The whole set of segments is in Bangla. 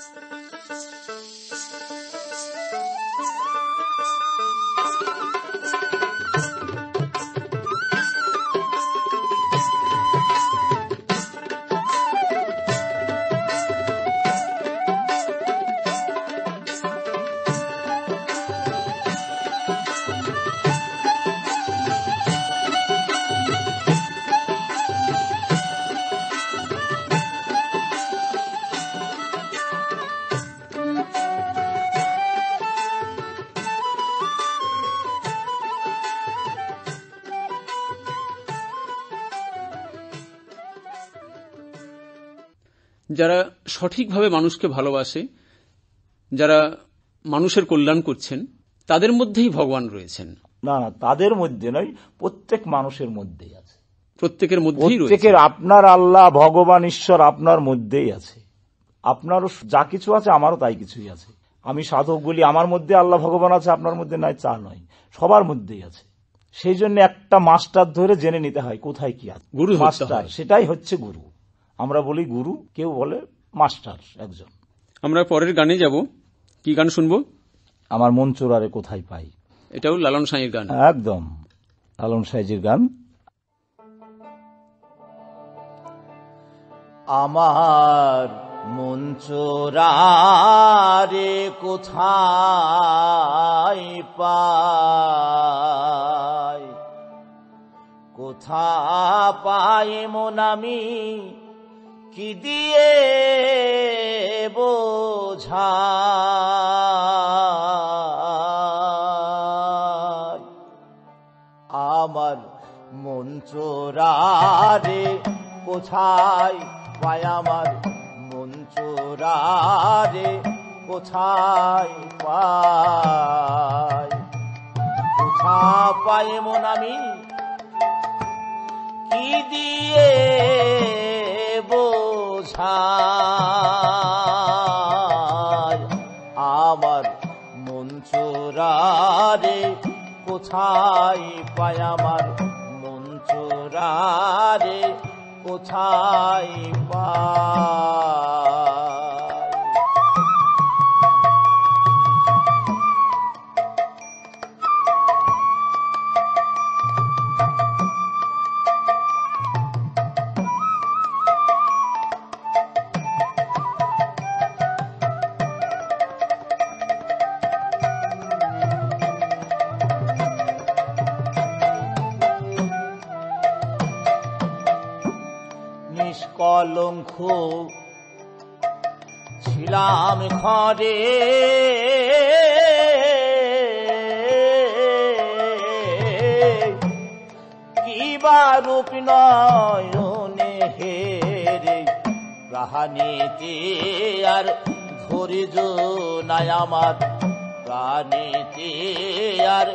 Thank you. যারা সঠিকভাবে মানুষকে ভালোবাসে যারা মানুষের কল্যাণ করছেন তাদের মধ্যেই ভগবান রয়েছেন। না না তাদের মধ্যে নয় প্রত্যেক মানুষের মধ্যেই আছে। প্রত্যেকের মধ্যেই প্রত্যেকের আপনার আল্লাহ ভগবান ঈশ্বর আপনার মধ্যেই আছে। আপনারও যা কিছু আছে আমারও তাই কিছুই আছে। আমি সাধক বলি আমার মধ্যে আল্লাহ ভগবান আছে আপনার মধ্যে নাই চা নয়। সবার মধ্যেই আছে। সেই জন্য একটা মাস্টার ধরে জেনে নিতে হয় কোথায় কি আছে। গুরু মাস্টার। সেটাই হচ্ছে গুরু। আমরা বলি গুরু কেউ বলে মাস্টার একজন। আমরা পরের গানে যাব। কি গান শুনব? আমার মন চোরারে কোথায় পাই? এটাও লালন সাঁয়ের গান। একদম লালন সাইজির গান। আমার মন চোরারে কোথায় পাই? কোথা পাই মন আমি? কি দিয়ে বোঝাই আমার মন চোরারে কোথায় পায় আমার মন চোরারে কোথায় পায়? কোথা পায় মন আমি কি দিয়ে বোঝা আমার মন চোরারে কোথায় পায় আমার মন চোরারে? কোথায় পায়? নিষ্কলঙ্ক ছিলাম ঘরে কিবা রূপ নয়নে হেরে। প্রাণীতে আর ধৈর্য নাই আমার। প্রাণীতে আর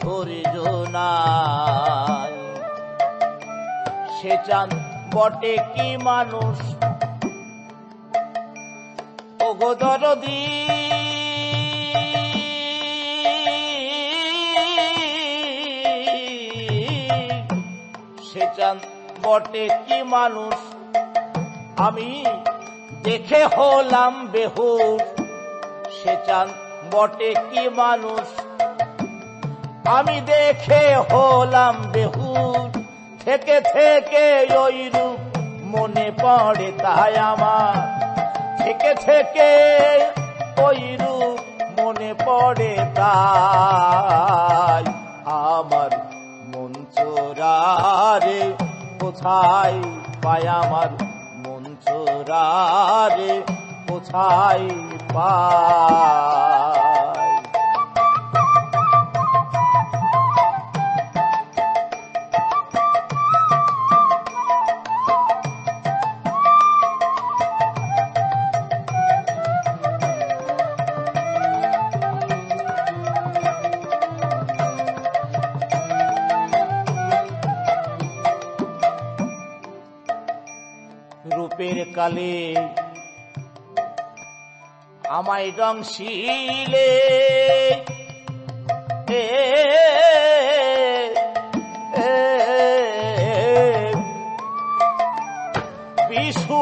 ধৈর্য নাই। সে চান বটে কি মানুষ? ওগো দরদি। সে চান বটে কি মানুষ? আমি দেখে হলাম বেহুর সে চান বটে কি মানুষ? আমি দেখে হলাম বেহুর থেকে থেকে ওই রূপ মনে পড়ে তাই আমার। থেকে থেকে ওই রূপ মনে পড়ে তাই আমার মন চোরারে, কোথায় পায় আমার মন চোরারে, কোথায় পায়? রূপের কালে আমায় রংশিলে।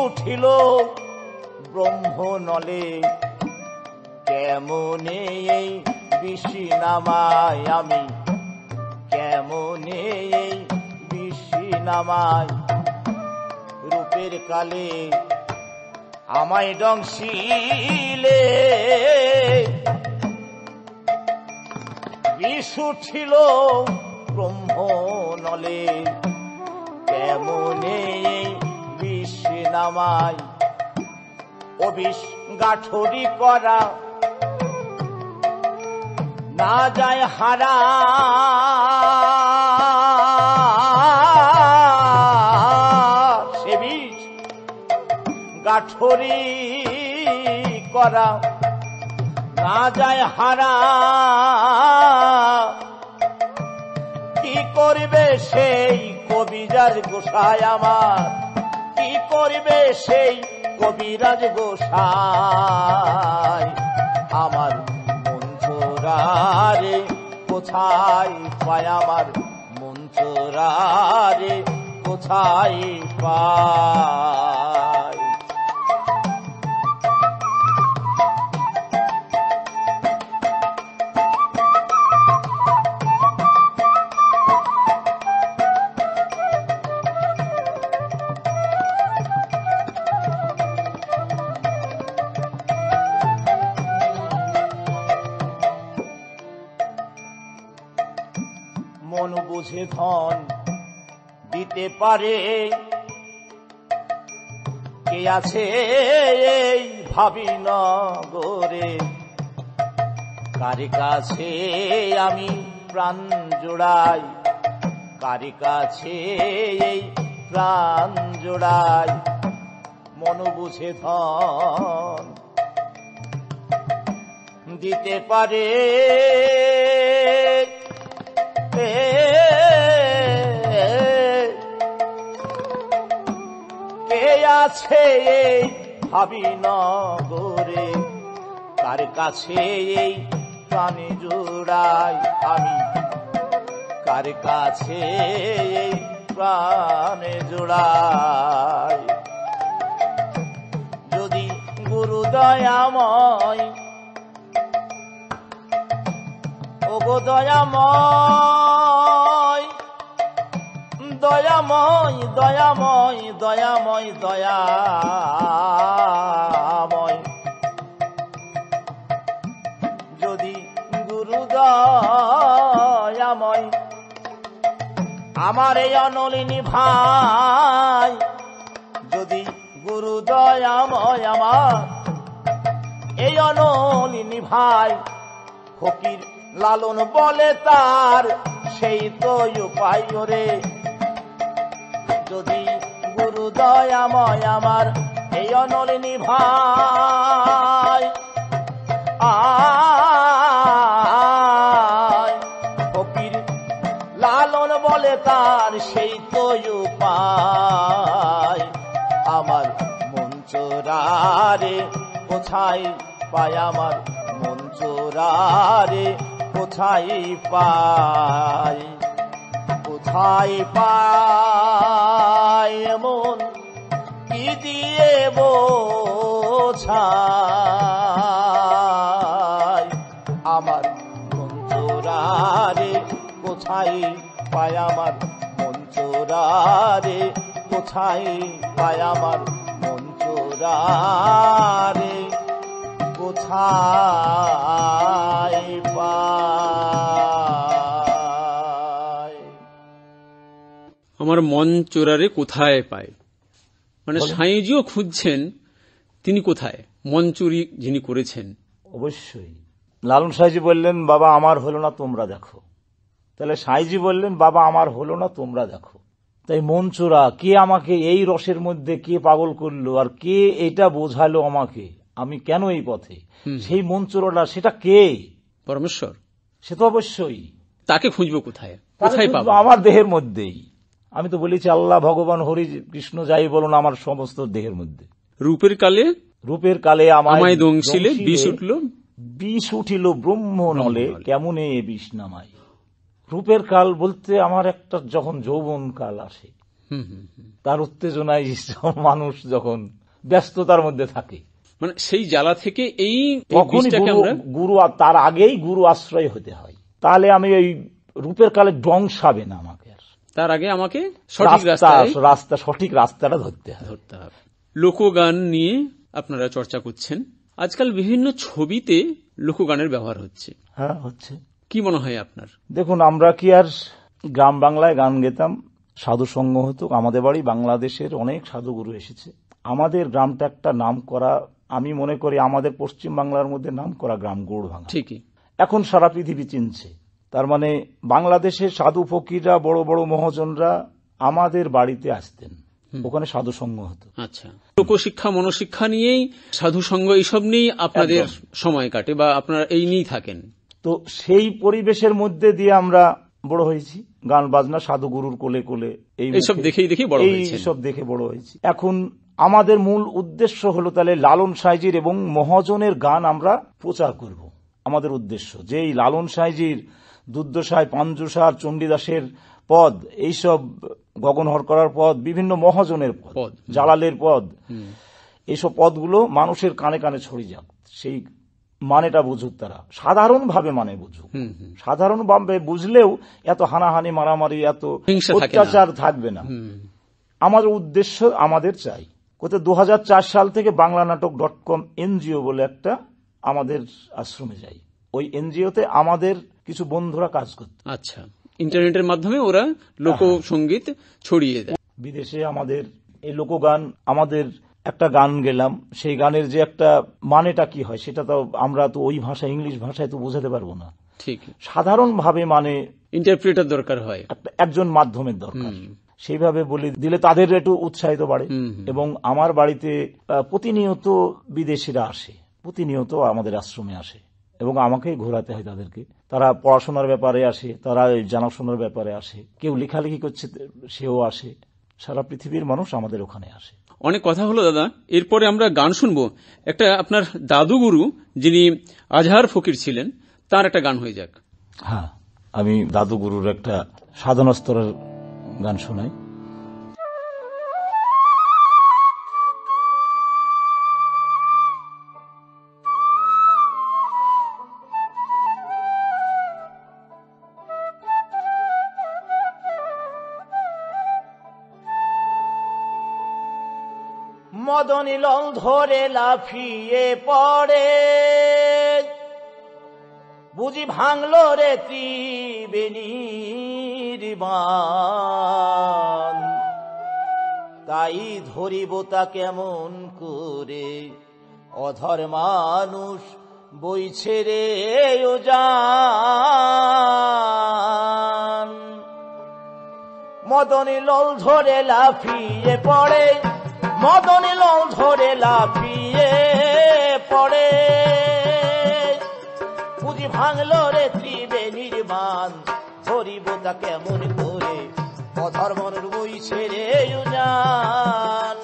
উঠিল ব্রহ্ম নলে কেমনে এই বিশি নামায় আমি? কেমনে এই বিশি নামায় রূপের কালে আমায় ডংশিলে। বিষ উঠিল ব্রহ্ম নলে কেমনে বিষ নামায়? বিষ গাঠরি করা। না যায় হারা। গাঠরি করা না যায় হারা। কি করবে সেই কবিরাজ গোসাই আমার? কি করবে সেই কবিরাজ গোসাই? আমার মঞ্চরারে কোথায় পায় আমার মঞ্চরারে কোথায় পায়? পারে। কে আছে এই ভাবি নগরে কারি কাছে আমি প্রাণ জোড়াই? কারি কাছে এই প্রাণ জোড়াই? মন বুঝে ধন দিতে পারে। আছে এই ভাবি নগরে তার কাছে এই প্রাণী জোড়াই আমি? কার কাছে এই প্রাণে জোড়াই? যদি গুরু দয়াময় ওগো দয়াময় দয়াময় দয়াময় দয়াময় দয়াময় যদি গুরু দয়াময় আমার এই অনলিনী ভাই যদি গুরু দয়াময় আমার, এই অনলিনী ভাই ফকির লালন বলে তার, সেই তো উপায় রে। যদি গুরু দয়াময় আমার, এই অনলিনী ভাই। ফকির লালন বলে তার সেই তো আমার মন চোরারে, কোথায় পায় আমার মন চোরারে, কোথায় পায়? কোথায় পায়? মন কি দিয়ে বোঝায়? আমার চোরারে কোথায় পায় আমার চোরারে কোথায় পায় আমার মন কোথায় পায় আমার মন চোরারে কোথায় পায়? মানে সাঁইজিও খুঁজছেন তিনি কোথায়? মন চুরি যিনি করেছেন। অবশ্যই। লালন সাইজি বললেন বাবা আমার হলো না তোমরা দেখো। তাহলে সাইজি বললেন বাবা আমার হলো না তোমরা দেখো। তাই মঞ্চুরা কে আমাকে এই রসের মধ্যে কে পাগল করল আর কে এটা বোঝালো আমাকে? আমি কেন এই পথে? সেই মঞ্চুরাটা সেটা কে? পরমেশ্বর। সে তো অবশ্যই। তাকে খুঁজবো কোথায়? কোথায় পাবো? আমার দেহের মধ্যেই। আমি তো বলেছি আল্লাহ ভগবান হরি কৃষ্ণ যাই বলুন আমার সমস্ত দেহের মধ্যে রূপের কালে রূপের কালে আমায় দংশিলে বিষ উঠল বিষ উঠিল ব্রহ্ম নলে। কেমনে এ বিষ নামাই রূপের কাল বলতে আমার একটা যখন যৌবন কাল আসে। তার উত্তেজনায় মানুষ যখন ব্যস্ততার মধ্যে থাকে মানে সেই জ্বালা থেকে এই গুরু তার আগেই গুরু আশ্রয় হতে হয় তাহলে আমি ওই রূপের কালে ডংসাবে না আমাকে। তার আগে আমাকে সঠিক রাস্তা রাস্তা সঠিক রাস্তাটা ধরতে ধরতে হবে। লোকগান নিয়ে আপনারা চর্চা করছেন। আজকাল বিভিন্ন ছবিতে লোকগানের ব্যবহার হচ্ছে। হ্যাঁ হচ্ছে। কি মনে হয় আপনার? দেখুন আমরা কি আর গ্রাম বাংলায় গান গেতাম? সাধু সঙ্গ হতো। আমাদের বাড়ি বাংলাদেশের অনেক সাধুগুরু এসেছে। আমাদের গ্রামটা একটা নাম করা আমি মনে করি আমাদের পশ্চিম বাংলার মধ্যে নাম করা গ্রাম গৌড়ভাঙা। ঠিকই। এখন সারা পৃথিবী চিনছে। তার মানে বাংলাদেশের সাধু ফকিররা বড় বড় মহাজনরা আমাদের বাড়িতে আসতেন। ওখানে সাধু সঙ্গ হতো। আচ্ছা। লোকশিক্ষা মনশিক্ষা নিয়েই সাধু সঙ্গ এইসব নিয়েই আপনাদের সময় কাটে বা আপনারা এই নিয়েই থাকেন? তো সেই পরিবেশের মধ্যে দিয়ে আমরা বড় হয়েছি। গান বাজনা সাধু গুরুর কোলে কোলে এই এইসব দেখেই দেখেই বড় এই হয়েছেন। সব দেখে বড় হয়েছি। এখন আমাদের মূল উদ্দেশ্য হলো তাহলে লালন সাইজির এবং মহাজনের গান আমরা প্রচার করব। আমাদের উদ্দেশ্য যে এই লালন সাইজির দুর্দশায় পাঞ্জুসার চণ্ডীদাসের পদ এইসব গগনহর করার পদ বিভিন্ন মহাজনের পদ। জালালের পদ এইসব পদগুলো মানুষের কানে কানে ছড়িয়ে যাক। সেই মানেটা বুঝুক তারা। সাধারণভাবে মানে বুঝুক। সাধারণভাবে বুঝলেও এত হানাহানি মারামারি এত অত্যাচার থাকবে না। আমাদের উদ্দেশ্য আমাদের চাই। কোথায় দু সাল থেকে বাংলা নাটক ডট কম এনজিও বলে একটা আমাদের আশ্রমে যাই। ওই এনজিওতে আমাদের কিছু বন্ধুরা কাজ করত। আচ্ছা। ইন্টারনেটের মাধ্যমে ওরা লোকসঙ্গীত ছড়িয়ে দেয়। বিদেশে আমাদের এই লোকগান আমাদের একটা গান গেলাম সেই গানের যে একটা মানেটা কি হয় সেটা তো আমরা তো ওই ভাষা ইংলিশ ভাষায় তো বোঝাতে পারব না। ঠিক। সাধারণভাবে মানে ইন্টারপ্রেটার দরকার হয়। একজন মাধ্যমের দরকার। সেইভাবে বলে দিলে তাদের একটু উৎসাহিত বাড়ে। এবং আমার বাড়িতে প্রতিনিয়ত বিদেশিরা আসে প্রতিনিয়ত আমাদের আশ্রমে আসে। এবং আমাকে ঘোরাতে হয় তাদেরকে। তারা পড়াশোনার ব্যাপারে আসে তারা জানাশোনার ব্যাপারে আসে। কেউ লেখালেখি করছে সেও আসে। সারা পৃথিবীর মানুষ আমাদের ওখানে আসে। অনেক কথা হলো দাদা। এরপরে আমরা গান শুনব। একটা আপনার দাদুগুরু যিনি আজহার ফকির ছিলেন তার একটা গান হয়ে যাক। হ্যাঁ আমি দাদুগুরুর একটা সাধনা স্তরের গান শোনাই। মদনী লং ধরে লাফিয়ে পড়ে। বুঝি ভাঙলো রে ত্রিবেণীর তাই ধরিব তা কেমন করে? অধর মানুষ বইছে রে জান। মদনী লল ধরে লাফিয়ে পড়ে। মদনী লল ধরে লাফিয়ে পড়ে। পুঁজি ভাঙলো রে ত্রিবেণীর বান ধরিব তা কেমন করে? অধর্মর বইছে রে জান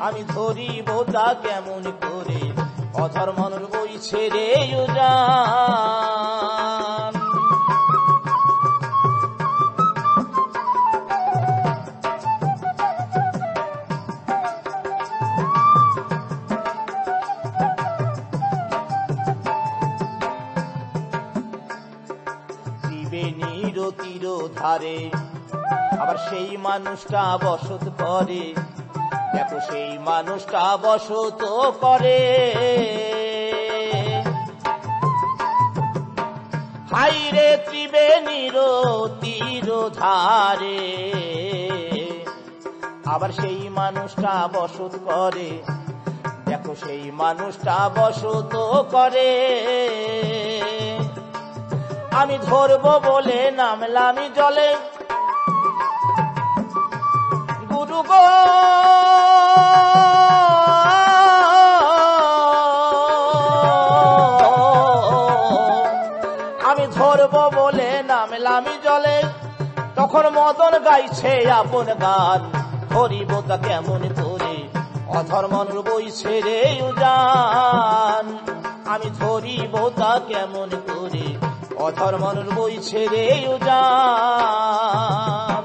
আমি ধরিব তা কেমন করে? অধর্মর বইছে ছেড়ে জান মানুষটা বসত করে। দেখো সেই মানুষটা বসত করে। হাইরে ত্রিবেণীর তীর ধারে আবার সেই মানুষটা বসত করে। দেখো সেই মানুষটা বসত করে। আমি ধরবো বলে নামলামি জলে। আমি ধরবো বলে নামলামি জলে, তখন মদন গাইছে আপন গান, ধরিব তা কেমন করে? অধর্মন বইছে রে উজান, আমি ধরিব তা কেমন করে? অধর্মন বইছে রে উজান।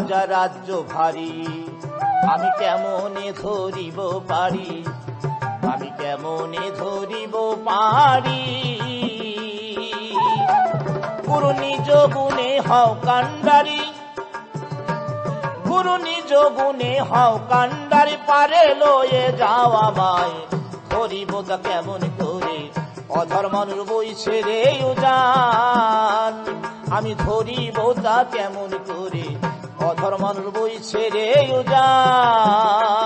রাজা রাজ্য ভারী। আমি কেমনে ধরিব পারি? আমি কেমনে ধরিব পারি? গুরু নিজ গুণে হও কান্ডারি গুরু নিজ গুণে হও কান্ডারি পারে লয়ে যাওয়া মায় ধরিব তা কেমন করে? অধর্মনুর বইছে রে উজান। আমি ধরিব তা কেমন করে? অধর্মনুর বইছে উজান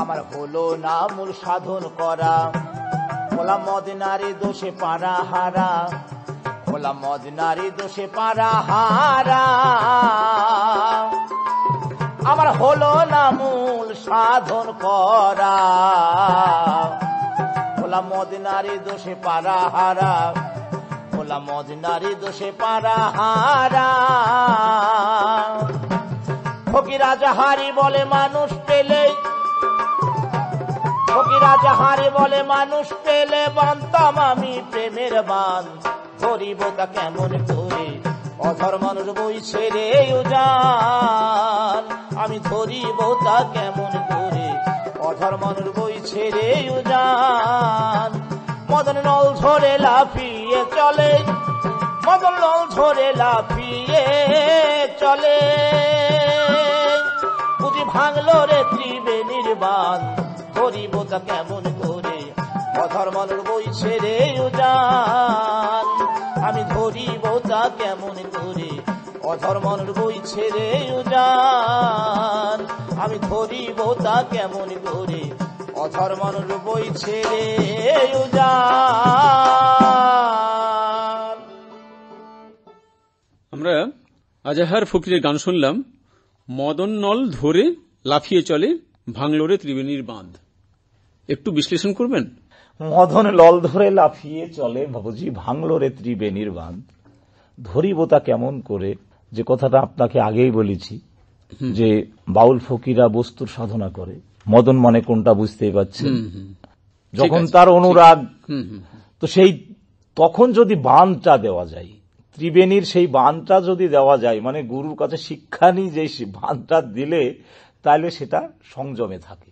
আমার হলো না মূল সাধন করা। খোলা নারী দোষে পারা হারা। খোলা নারী দোষে পারা হারা। আমার হলো না মূল সাধন করা। খোলা মদ নারী দোষে পারা হারা খোলা মদ নারী দোষে পারা হারা। ফকিরা যাহারি বলে, মানুষ পেলে ফকিরা যাহারে বলে, মানুষ পেলে বানতাম আমি প্রেমের বান। ধরিব তা কেমন করে? অধর মানুষ বইছে রে উজান। আমি ধরিব তা কেমন করে? অধর মানুষ বইছে রে উজান। মদন নল ধরে লাফিয়ে চলে। মদন নল ধরে লাফিয়ে চলে। বুঝি ভাঙলো রে ত্রিবেণীর বান ধরিব তা কেমন করে? অধর্মনুর বইছে রে উজান। আমি ধরিব তা কেমন করে? অধর্মনুর বইছে রে উজান। আমি ধরিব তা কেমন করে? অধর্মনুর বইছে রে উজান। আমরা আজাহার ফকিরের গান শুনলাম মদন নল ধরে লাফিয়ে চলে ভাঙলোরে ত্রিবেণীর বাঁধ। একটু বিশ্লেষণ করবেন? মদন লল ধরে লাফিয়ে চলে বাবুজি ভাঙলো রে ত্রিবেণীর বাঁধ। ধরিব তা কেমন করে? যে কথাটা আপনাকে আগেই বলেছি যে বাউল ফকিরা বস্তুর সাধনা করে। মদন মানে কোনটা বুঝতেই পারছেন? যখন তার অনুরাগ তো সেই তখন যদি বানটা দেওয়া যায় ত্রিবেণীর সেই বানটা যদি দেওয়া যায় মানে গুরুর কাছে শিক্ষা নিয়ে যে বানটা দিলে তাহলে সেটা সংযমে থাকে।